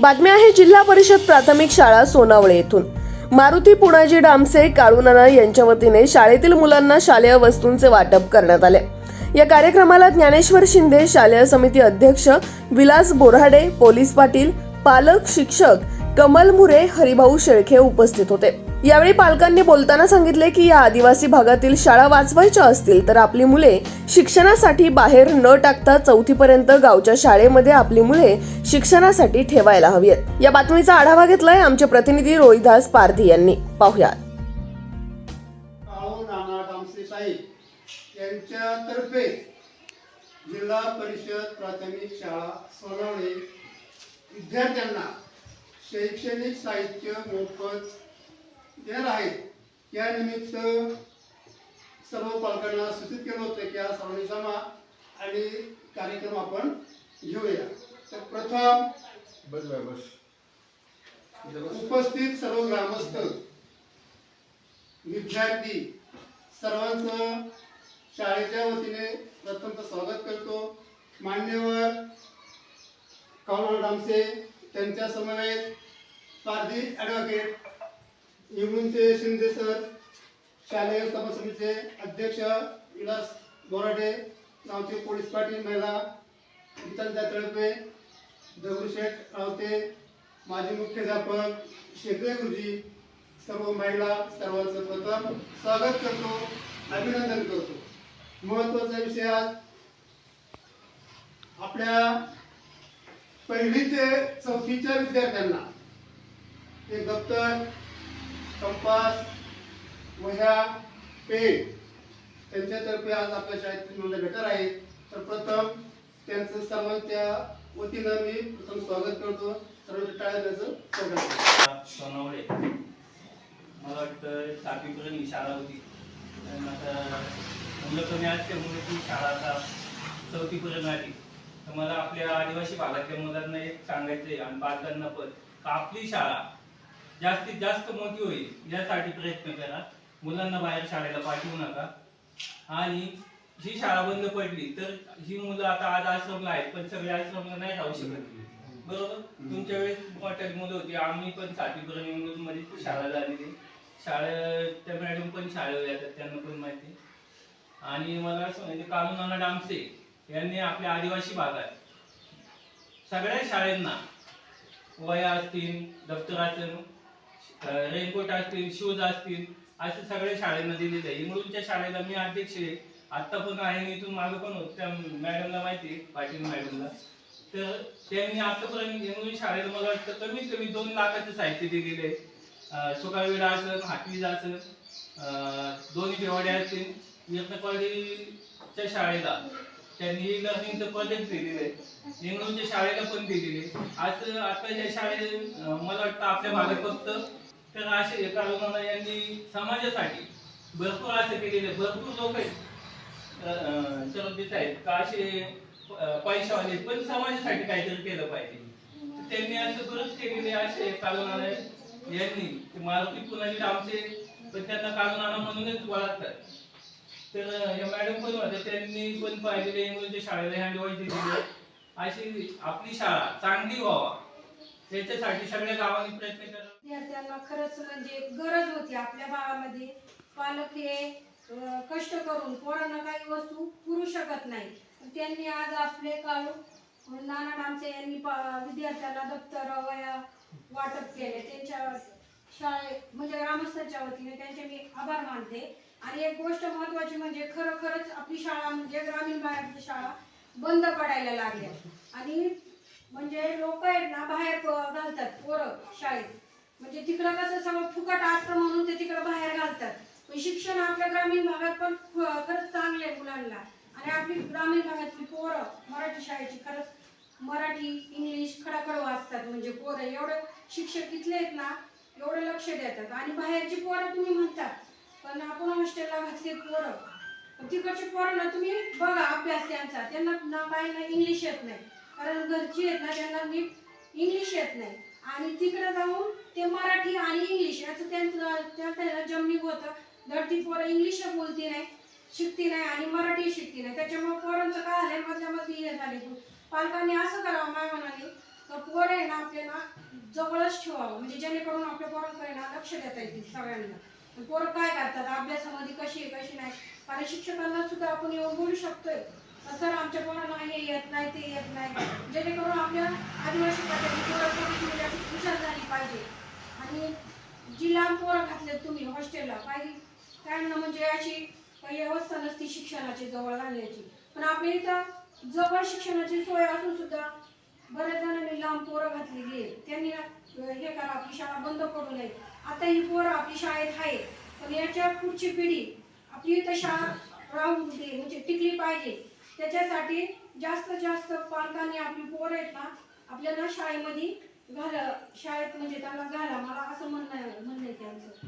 बातमी आहे जिल्हा परिषद प्राथमिक शाळा सोनावळे येथून. मारुती पुणाजी डामसे काळूनाना यांच्या वतीने शाळेतील मुलांना शालेय वस्तूंचे वाटप करण्यात आले. या कार्यक्रमाला ज्ञानेश्वर शिंदे शालेय समिती अध्यक्ष विलास बोराडे पोलीस पाटील पालक शिक्षक कमल मुरे हरिभाऊ शेळखे उपस्थित होते. यावेळी पालकांनी बोलताना सांगितले की या आदिवासी भागातील शाळा वाचवायच्या असतील तर आपली मुले शिक्षणासाठी बाहेर न टाकता चौथीपर्यंत गावच्या शाळेमध्ये आपली मुले शिक्षणासाठी ठेवायला हवी आहेत या बातमीचा आढावा घेतलाय आमचे प्रतिनिधी रोहिदास पारधी यांनी. पाहुयात. यांच्यातर्फे जिल्हा परिषद प्राथमिक शाळा सोनवणे विद्यार्थ्यांना शैक्षणिक साहित्य मोफत देणार आहेत. या निमित्त सर्व पालकांना सूचित केलं होतं की आज सर्वांनी जमा आणि कार्यक्रम आपण घेऊया. तर प्रथम उपस्थित सर्व ग्रामस्थ विद्यार्थी सर्वांचं शाळेच्या वतीने प्रथमतः स्वागत करतो. मान्यवर कमल डामसे त्यांच्या समवेत पारधी ॲडव्होकेट निवडूनचे शिंदे सर शालेय व्यवस्थापन समितीचे अध्यक्ष विलास बोराडे नावचे पोलीस पाटील महिला गीतांच्या तळपे दगडूशेठ रावते माजी मुख्याध्यापक शेकडे गुरुजी सर्व महिला सर्वांचं प्रथम स्वागत करतो अभिनंदन करतो. महत्त्वाचा विषय आज आपल्या पहिली ते चौथीच्या विद्यार्थ्यांना. ते दप्तर कंपास वह्या पेन त्यांच्यातर्फे आज आपल्या शाळेत मुलं भेटत आहे तर प्रथम त्यांचं सर्वांच्या वतीनं मी प्रथम स्वागत करतो. सर्व टाळ्या त्याचं स्वागत सोनवडे. मला वाटतं सातवीपर्यंत ही शाळा होती. आता मुलं कमी असल्यामुळे ती शाळा आता चौथीपर्यंत आली तर मला आपल्या आदिवासी भागातल्या मुलांना एक सांगायचं आहे आणि पालकांना पण आपली शाळा जास्तीत जास्त मोठी होईल यासाठी प्रयत्न करा. मुलांना बाहेर शाळेला पाठवू नका. आणि ही शाळा बंद पडली तर ही मुलं आता आज आश्रमला आहेत पण सगळे आश्रमला नाही राहू शकत. बरोबर? तुमच्या वेळेस मोठ्या मुलं होती आम्ही पण सातवीपर्यंत मध्ये शाळा झालेली शाळा त्या मॅडम पण शाळेवर येतात त्यांना पण माहिती आणि मला असं म्हणजे कालूनाना डामसे यांनी आपल्या आदिवासी भागात सगळ्या शाळांना वया असतील दप्तर रेनकोट असतील शूज असतील असे सगळ्या शाळेंना दिलेले आहे. इंगळूरच्या शाळेला मी अध्यक्ष आहे. आता पण आहे मी इथून मागं पण होत. त्या मॅडमला माहिती आहे पाटील मॅडमला. तर त्यांनी आतापर्यंत इंग्रजी शाळेला मला वाटतं कमीत कमी दोन लाखाचं साहित्य दिलेले आहे. सुकाळवेडा असेल हातवीज असेल दोन्ही बेवाडे असतील. यत्नपाडीच्या शाळेला त्यांनी लर्निंगचं प्रोजेक्ट दिलेलं आहे. शाळेला पण दिलेले आज आता या शाळेत मला वाटतं आपल्या भागात फक्त तर असे एका लोकांना यांनी समाजासाठी भरपूर असं केलेले भरपूर लोक आहेत. सर्वतीच आहेत. का असे पैशावाले पण समाजासाठी काहीतरी केलं पाहिजे. त्यांनी असं बरंच केलेले असे कालूनाना यांनी मारुती पुनाजी आमचे पण त्यांना कालूनाना म्हणूनच ओळखतात. तर या मॅडम पण होत्या. त्यांनी पण पाहिलेले इंग्रजी म्हणजे शाळेला हँडवॉइस दिलेली अशी आपली शाळा चांगली व्हावा. त्याच्यासाठी सगळ्या गावांनी प्रयत्न करा विद्यार्थ्यांना खरंच म्हणजे गरज होती आपल्या भागामध्ये पालक हे अं, कष्ट करून पोरांना काही वस्तू पुरू शकत नाही पण त्यांनी आज आपले काळू नाना नामचे यांनी पा- विद्यार्थ्यांना दप्तर वया वाटप केले. त्यांच्या शाळे म्हणजे ग्रामस्थांच्या वतीने त्यांचे मी आभार मानते. आणि एक गोष्ट महत्वाची म्हणजे खरोखरच आपली शाळा म्हणजे ग्रामीण भागातली शाळा बंद पडायला लागल्या आणि म्हणजे लोक आहेत ना बाहेर घालतात पोरं शाळेत. म्हणजे तिकडं कसं सगळं फुकट असतं म्हणून ते तिकडं बाहेर घालतात. पण शिक्षण आपल्या ग्रामीण भागात पण खरंच चांगलं आहे मुलांना. आणि आपली ग्रामीण भागातली पोरं मराठी शाळेची खरंच मराठी इंग्लिश खडाखड वाचतात. म्हणजे पोरं एवढं शिक्षक इथले आहेत ना एवढं लक्ष देतात. आणि बाहेरची पोरं तुम्ही म्हणतात पण आपण हॉस्टेलला घातली पोरं. तिकडचे तिकडची पोरं ना तुम्ही बघा अभ्यास त्यांचा. त्यांना ना काही ना इंग्लिश येत नाही. कारण घरची आहेत ना त्यांना नीट इंग्लिश येत नाही. आणि तिकडे जाऊन ते मराठी आणि इंग्लिश याचं त्यांचं त्यांचं जमनिक होतं. धरती पोरं इंग्लिश बोलती नाही शिकती नाही आणि मराठी शिकती नाही. त्याच्यामुळे पोरांचं काय झालं मधल्या मधली हे झाले पालकांनी असं करावं माय म्हणाले तर पोरं आहे ना आपल्याला जवळच ठेवावं. म्हणजे जेणेकरून आपल्या पोरांकडे ना लक्ष देता येतील सगळ्यांना. पोरं काय करतात? अभ्यासामध्ये कशी आहे कशी नाही? कारण शिक्षकांना सुद्धा आपण येऊन बोलू शकतोय. सर आमच्या पोरांना हे येत नाही ते येत नाही. जेणेकरून आपल्या आदिवासी पद्धती पोरं हुशार झाली पाहिजे. आणि जी लांब पोरं घातले तुम्ही हॉस्टेलला पाहिजे त्यांना म्हणजे अशी काही व्यवस्था नसती शिक्षणाची जवळ घालण्याची पण आपल्या इथं जवळ शिक्षणाची सोय असून सुद्धा बऱ्याच जणांनी लांब पोरं घातली हे करा आपली शाळा बंद करू नये. आता ही पोरं आपली शाळेत आहे पण याच्या पुढची पिढी आपली इथं शाळा राहून दे म्हणजे टिकली पाहिजे. त्याच्यासाठी जास्त जास्त पालकांनी आपली पोरं आहेत ना आपल्याला शाळेमध्ये घाला शाळेत म्हणजे त्याला घाला. मला असं म्हणणं म्हणणं आहे त्यांचं